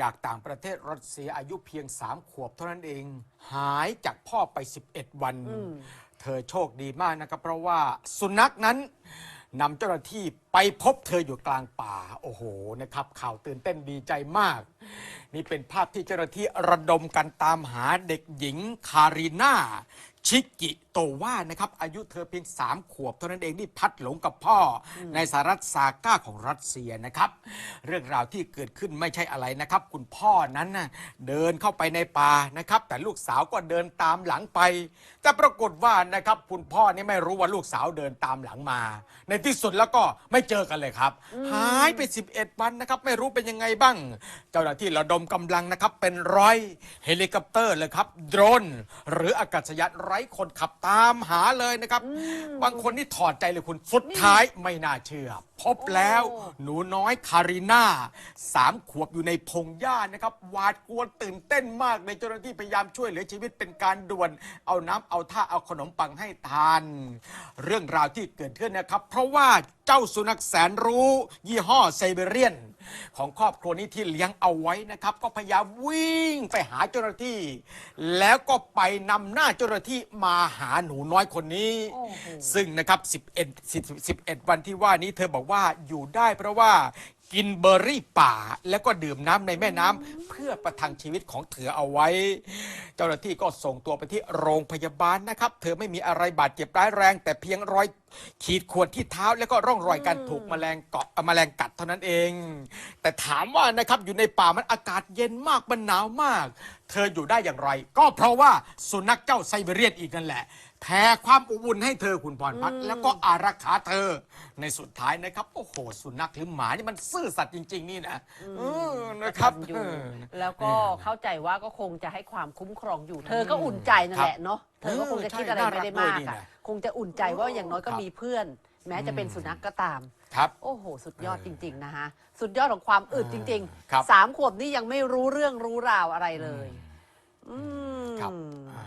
จากต่างประเทศรัสเซียอายุเพียง 3 ขวบเท่านั้นเอง หายจากพ่อไป 11 วัน เธอโชคดีมากนะครับ เพราะว่าสุนัขนั้นนำเจ้าหน้าที่ไปพบเธออยู่กลางป่า โอ้โหนะครับ ข่าวตื่นเต้นดีใจมาก นี่เป็นภาพที่เจ้าหน้าที่ระดมกันตามหาเด็กหญิงคารีนาชิกิ โตวานะครับอายุเธอเพียง 3 ขวบเท่านั้นเองที่พัดหลงกับพ่ออในสหรัฐซาก้าของรัสเซียนะครับ เรื่องราวที่เกิดขึ้นไม่ใช่อะไรนะครับ คุณพ่อนั้นน่ะเดินเข้าไปในป่านะครับ แต่ลูกสาวก็เดินตามหลังไป แต่ปรากฏว่านะครับคุณพ่อนี่ไม่รู้ว่าลูกสาวเดินตามหลังมา ในที่สุดแล้วก็ไม่เจอกันเลยครับ หายไป 11 วันนะครับ ไม่รู้เป็นยังไงบ้าง เจ้าหน้าที่ระดมกำลังนะครับเป็นร้อยเฮลิคอปเตอร์เลยครับโดรน หรืออากาศยานไร้คนขับตามหาเลยนะครับ บางคนนี่ถอดใจเลยคุณสุดท้ายไม่น่าเชื่อพบแล้วโอ้หนูน้อยคาริน่าสามขวบอยู่ในพงหญ้านะครับหวาดกลัวตื่นเต้นมากในเจ้าหน้าที่พยายามช่วยเหลือชีวิตเป็นการด่วน เอาน้ำเอาท่าเอาขนมปังให้ทาน เรื่องราวที่เกิดขึ้นนะครับ เพราะว่าเจ้าสุนัขแสนรู้ ยี่ห้อไซเบเรียน ของครอบครัวนี้ที่เลี้ยงเอาไว้นะครับ ก็พยายามวิ่งไปหาเจ้าหน้าที่ แล้วก็ไปนำหน้าเจ้าหน้าที่มาหาหนูน้อยคนนี้โอ้โหซึ่งนะครับ11 10 11 วันที่ว่านี้เธอบอกว่าอยู่ได้เพราะว่ากินเบอร์รี่ป่า แล้วก็ดื่มน้ำในแม่น้ำเพื่อประทังชีวิตของเธอเอาไว้ เจ้าหน้าที่ก็ส่งตัวไปที่โรงพยาบาลนะครับ เธอไม่มีอะไรบาดเจ็บร้ายแรง แต่เพียงรอยขีดข่วนที่เท้า แล้วก็ร่องรอยการถูกแมลงเกาะแมลงกัดเท่านั้นเอง แต่ถามว่านะครับอยู่ในป่ามันอากาศเย็นมากมันหนาวมากเธออยู่ได้อย่างไร ก็เพราะว่าสุนัขเจ้าไซเบเรียนอีกนั่นแหละแผ่ความอบอุ่นให้เธอคุณพรพัฒน์แล้วก็อารักขาเธอ ในสุดท้ายนะครับ โอ้โห สุนัขหรือหมานี่มันซื่อสัตย์จริง ๆ นี่นะเออนะครับทำอยู่ เออ แล้วก็เข้าใจว่าก็คงจะให้ความคุ้มครองอยู่ เธอก็อุ่นใจนั่นแหละเนาะ เธอก็คงจะคิดอะไรไม่ได้มากใช่น่ารักด้วยนี่อะนะคงจะอุ่นใจว่าอย่างน้อยก็ครับมีเพื่อน แม้จะเป็นสุนัขก็ตาม ครับ โอ้โห สุดยอดจริง ๆ นะคะสุดยอดของความอึดจริงครับ ๆสามขวบนี่ยังไม่รู้เรื่องรู้ราวอะไรเลยอืมครับอ่า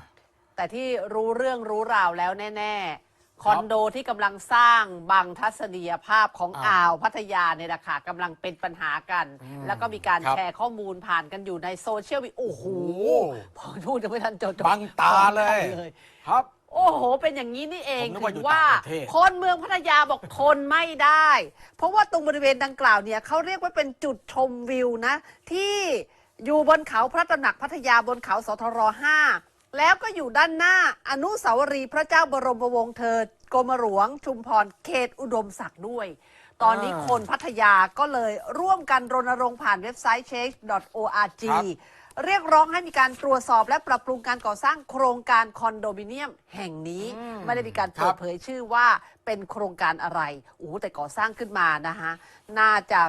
แต่ที่รู้เรื่องรู้ราวแล้วแน่ ๆ คอนโดที่กำลังสร้างบังทัศนียภาพของอ่าอ่าวพัทยาเนี่ยนะคะกำลังเป็นปัญหากัน อืมแล้วก็มีการครับแชร์ข้อมูลผ่านกันอยู่ในโซเชียลมีโอ้โหโอ้โห พอพูดจะไม่ทันจบบังตาเลยเลยครับ โอ้โห เป็นอย่างนี้นี่เองผมนึกถึว่าอยู่งว่าต่างประเทศ คนเมืองพัทยาบอกทนไม่ได้ เพราะว่าตรงบริเวณดังกล่าวเนี่ยเขาเรียกว่าเป็นจุดชมวิวนะ ที่อยู่บนเขาพระตำหนักพัทยาบนเขาสทร5แล้วก็อยู่ด้านหน้าอนุสาวรีย์พระเจ้าบรมวงศ์เธอ กรมหลวงชุมพรเขตอุดมศักดิ์ด้วย ตอนนี้อ่าคนพัทยาก็เลยร่วมกันรณรงค์ผ่านเว็บไซต์ change.org ครับเรียกร้องให้มีการตรวจสอบและปรับปรุงการก่อสร้างโครงการคอนโดมิเนียมแห่งนี้อืมไม่ได้มีการครับเปิดเผยชื่อว่าเป็นโครงการอะไรโอ้โหแต่ก่อสร้างขึ้นมานะคะน่าจะ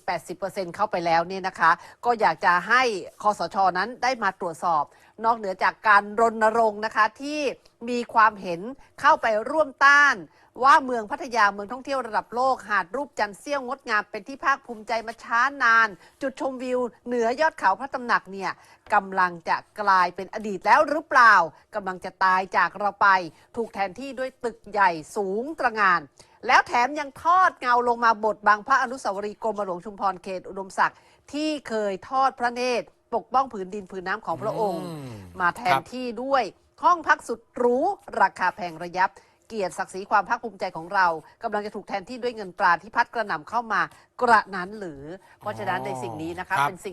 70-80%เข้าไปแล้วเนี่ยนะคะ ก็อยากจะให้คอสชนั้นได้มาตรวจสอบ นอกเหนือจากการรณรงค์นะคะที่มีความเห็นเข้าไปร่วมต้าน ว่าเมืองพัทยาเมืองท่องเที่ยวระดับโลก หาดรูปจันทร์เสี้ยวงดงามเป็นที่ภาคภูมิใจมาช้านาน จุดชมวิว เหนือยอดเขาพระตำหนักเนี่ยกำลังจะกลายเป็นอดีตแล้วหรือเปล่ากำลังจะตายจากเราไป ถูกแทนที่ด้วยตึกใหญ่สูงตระหงาน แล้วแถมยังทอดเงาลงมาบทบังพระอนุสาวรีย์กรมหลวงชุมพรเขตอุดมศักดิ์ที่เคยทอดพระเนตรปกป้องผืนดินผืนน้ำของพระองค์อืมมาแทนครับที่ด้วยห้องพักสุดหรูราคาแพงระยับ เกียรติศักดิ์ศรีความภาคภูมิใจของเรากำลังจะถูกแทนที่ด้วยเงินตราที่พัดกระหน่ำเข้ามากระนั้นหรือ เพราะฉะนั้นในสิ่งนี้นะคะครับเป็นสิ่ง